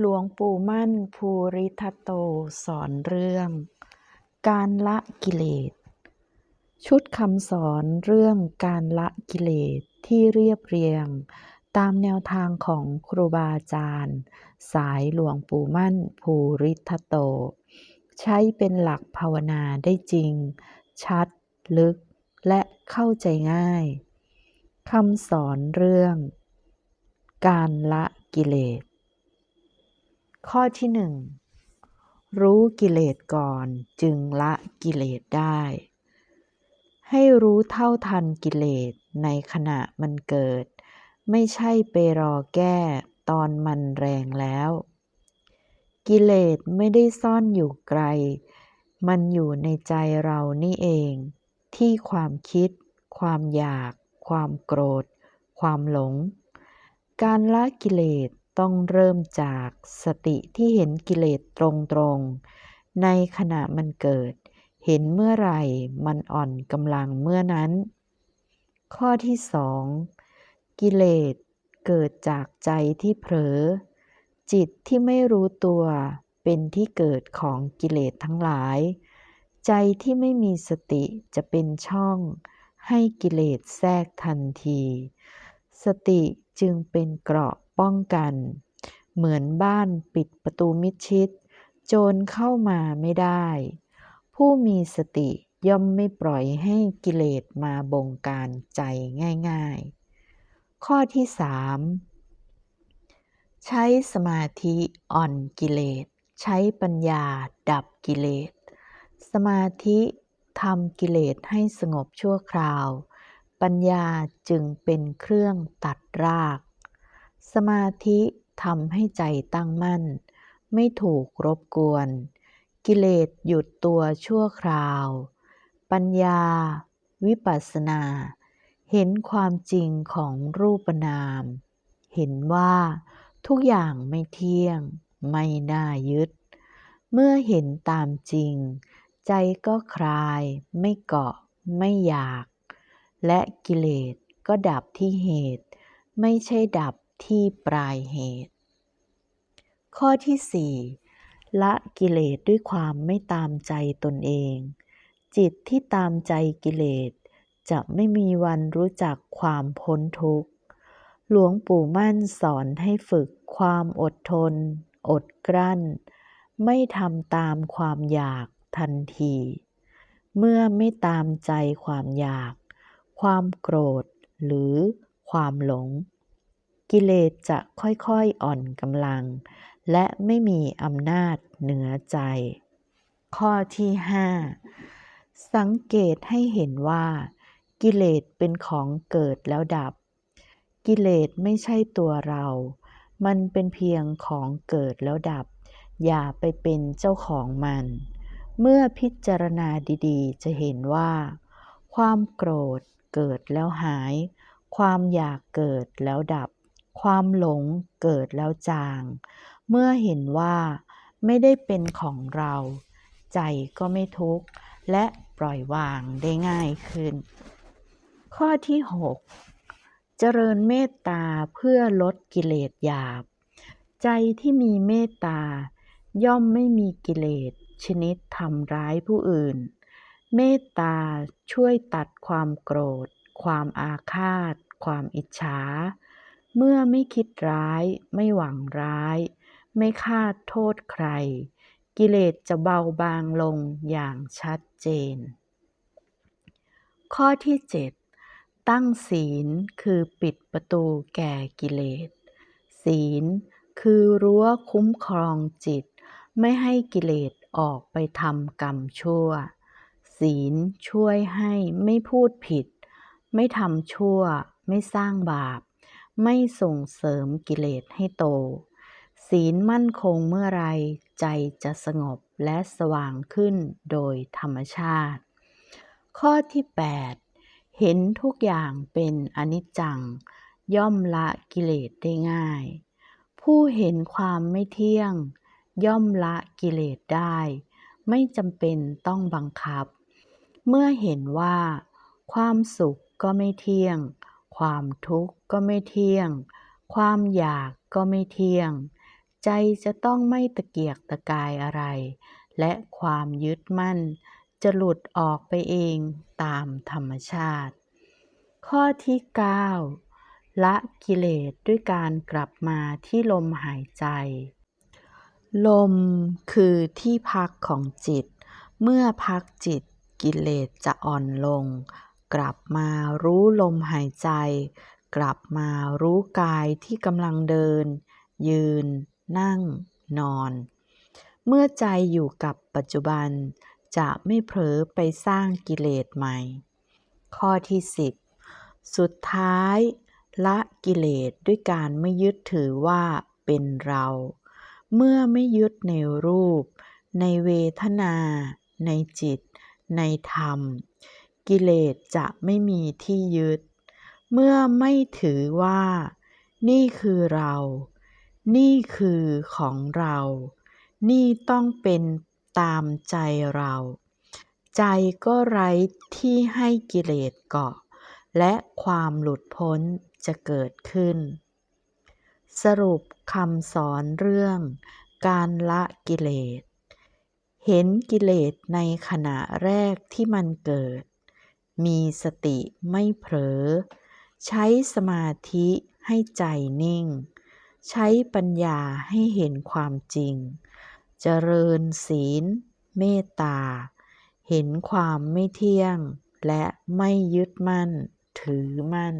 หลวงปู่มั่นภูริทัตโตสอนเรื่อง การละกิเลส ชุดคำสอนเรื่องการละกิเลสที่เรียบเรียง ตามแนวทางของครูบาอาจารย์ สายหลวงปู่มั่นภูริทัตโต ใช้เป็นหลักภาวนาได้จริง ชัด ลึก และเข้าใจง่ายคำสอนเรื่อง การละกิเลส ข้อที่หนึ่งรู้กิเลสก่อนจึงละกิเลสได้ ให้รู้เท่าทันกิเลสในขณะมันเกิด ไม่ใช่ไปรอแก้ตอนมันแรงแล้ว กิเลสไม่ได้ซ่อนอยู่ไกล มันอยู่ในใจเรานี่เอง ที่ความคิด ความอยาก ความโกรธ ความหลง การละกิเลส ต้องเริ่มจากสติที่เห็นกิเลสตรงๆ ในขณะมันเกิด เห็นเมื่อไหร่มันอ่อนกำลังเมื่อนั้น ข้อที่สองกิเลสเกิดจากใจที่เผลอ จิตที่ไม่รู้ตัวเป็นที่เกิดของกิเลสทั้งหลาย ใจที่ไม่มีสติจะเป็นช่องให้กิเลสแทรกทันที สติจึงเป็นเกราะ ป้องกัน เหมือนบ้านปิดประตูมิดชิด โจรเข้ามาไม่ได้ ผู้มีสติย่อมไม่ปล่อยให้กิเลสมาบงการใจง่าย ๆ ข้อที่สามใช้สมาธิอ่อนกิเลส ใช้ปัญญาดับกิเลส สมาธิทำกิเลสให้สงบชั่วคราว ปัญญาจึงเป็นเครื่องตัดราก สมาธิทำให้ใจตั้งมั่น ไม่ถูกรบกวน กิเลสหยุดตัวชั่วคราว ปัญญา วิปัสสนา เห็นความจริงของรูปนาม เห็นว่าทุกอย่างไม่เที่ยง ไม่น่ายึด เมื่อเห็นตามจริง ใจก็คลาย ไม่เกาะ ไม่อยาก และกิเลสก็ดับที่เหตุ ไม่ใช่ดับ ที่ปลายเหตุ ข้อที่สี่ละกิเลสด้วยความไม่ตามใจตนเอง จิตที่ตามใจกิเลส จะไม่มีวันรู้จักความพ้นทุกข์ หลวงปู่มั่นสอนให้ฝึกความอดทน อดกลั้น ไม่ทำตามความอยากทันที เมื่อไม่ตามใจความอยาก ความโกรธหรือความหลง กิเลสจะค่อยๆอ่อนกำลัง และไม่มีอำนาจเหนือใจ ข้อที่ห้าสังเกตให้เห็นว่า กิเลสเป็นของเกิดแล้วดับ กิเลสไม่ใช่ตัวเรา มันเป็นเพียงของเกิดแล้วดับ อย่าไปเป็นเจ้าของมัน เมื่อพิจารณาดีๆ จะเห็นว่า ความโกรธเกิดแล้วหาย ความอยากเกิดแล้วดับ ความหลงเกิดแล้วจาง เมื่อเห็นว่าไม่ได้เป็นของเรา ใจก็ไม่ทุกข์ และปล่อยวางได้ง่ายขึ้น ข้อที่ 6 เจริญเมตตาเพื่อลดกิเลสหยาบ ใจที่มีเมตตา ย่อมไม่มีกิเลสชนิดทำร้ายผู้อื่น เมตตาช่วยตัดความโกรธ ความอาฆาต ความอิจฉา เมื่อไม่คิดร้าย ไม่หวังร้าย ไม่คาดโทษใคร กิเลสจะเบาบางลงอย่างชัดเจน ข้อที่ 7 ตั้งศีลคือปิดประตูแก่กิเลส ศีลคือรั้วคุ้มครองจิต ไม่ให้กิเลสออกไปทำกรรมชั่ว ศีลช่วยให้ไม่พูดผิด ไม่ทำชั่ว ไม่สร้างบาป ไม่ส่งเสริมกิเลสให้โต ศีลมั่นคงเมื่อไรใจจะสงบและสว่างขึ้นโดยธรรมชาติ ข้อที่ 8 เห็นทุกอย่างเป็นอนิจจัง ย่อมละกิเลสได้ง่าย ผู้เห็นความไม่เที่ยง ย่อมละกิเลสได้ ไม่จำเป็นต้องบังคับ เมื่อเห็นว่า ความสุขก็ไม่เที่ยง ความทุกข์ก็ไม่เที่ยง ความอยากก็ไม่เที่ยง ใจจะต้องไม่ตะเกียกตะกายอะไร และความยึดมั่น จะหลุดออกไปเองตามธรรมชาติ ข้อที่ 9 ละกิเลสด้วยการกลับมาที่ลมหายใจ ลมคือที่พักของจิต เมื่อพักจิตกิเลสจะอ่อนลง กลับมารู้ลมหายใจ กลับมารู้กายที่กำลังเดิน ยืน นั่ง นอน เมื่อใจอยู่กับปัจจุบัน จะไม่เผลอไปสร้างกิเลสใหม่ ข้อที่ 10 สุดท้ายละกิเลสด้วยการไม่ยึดถือว่าเป็นเรา เมื่อไม่ยึดในรูป ในเวทนา ในจิต ในธรรม กิเลสจะไม่มีที่ยึด เมื่อไม่ถือว่า นี่คือเรา นี่คือของเรา นี่ต้องเป็นตามใจเรา ใจก็ไร้ที่ให้กิเลสเกาะ และความหลุดพ้นจะเกิดขึ้น สรุปคำสอนเรื่องการละกิเลส เห็นกิเลสในขณะแรกที่มันเกิด มีสติไม่เผลอ ใช้สมาธิให้ใจนิ่ง ใช้ปัญญาให้เห็นความจริง เจริญศีล เมตตา เห็นความไม่เที่ยง และไม่ยึดมั่น ถือมั่น